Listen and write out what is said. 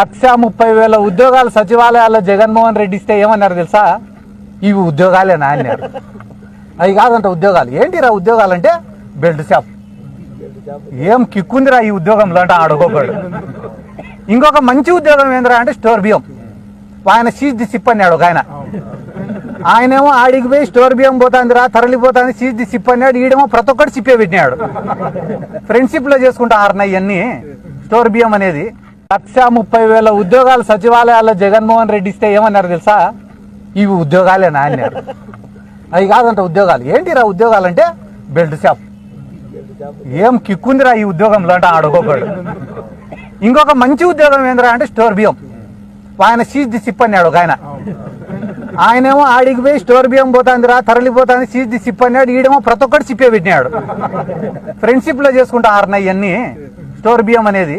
లక్ష ముప్పై వేల ఉద్యోగాలు సచివాలయాల్లో జగన్మోహన్ రెడ్డి ఇస్తే ఏమన్నారు తెలుసా? ఇవి ఉద్యోగాలేనా అన్నారు. అవి కాదంట ఉద్యోగాలు. ఏంటిరా ఉద్యోగాలు అంటే బెల్ట్ షాప్. ఏం కిక్కుందిరా ఈ ఉద్యోగంలో అంటే ఆడుకోపాడు ఇంకొక మంచి ఉద్యోగం ఏందిరా అంటే స్టోర్ బియ్యం. ఆయన సీజ్ ది సిప్ అన్నాడు ఒక ఆయన. ఆయనేమో ఆడికి పోయి స్టోర్ బియ్యం పోతాందిరా తరలిపోతాంది సీజ్ ది సిప్ అన్నాడు ఈడేమో ప్రతి ఒక్కటి సిప్పే పెట్టినాడు. ఫ్రెండ్షిప్లో చేసుకుంటా ఆరున్నాయి ఇవన్నీ స్టోర్ బియ్యం అనేది లక్ష ముప్పై వేల ఉద్యోగాలు సచివాలయాల్లో జగన్మోహన్ రెడ్డి ఇస్తే ఏమన్నారు తెలుసా? ఇవి ఉద్యోగాలేనా అన్నారు. అవి కాదంట ఉద్యోగాలు. ఏంటిరా ఉద్యోగాలు అంటే బెల్ట్ షాప్. ఏం కిక్కుందిరా ఈ ఉద్యోగంలో అంటే ఆడుకోపాడు ఇంకొక మంచి ఉద్యోగం ఏందిరా అంటే స్టోర్ బియ్యం. ఆయన సీజ్ ది సిప్ అన్నాడు ఒక ఆయన. ఆయనేమో ఆడికి పోయి స్టోర్ బియ్యం పోతాందిరా తరలిపోతాంది సీజ్ ది సిప్ అన్నాడు ఈడేమో ప్రతి ఒక్కటి సిప్పే పెట్టినాడు. ఫ్రెండ్షిప్లో చేసుకుంటా ఆరున్నాయి ఇవన్నీ స్టోర్ బియ్యం అనేది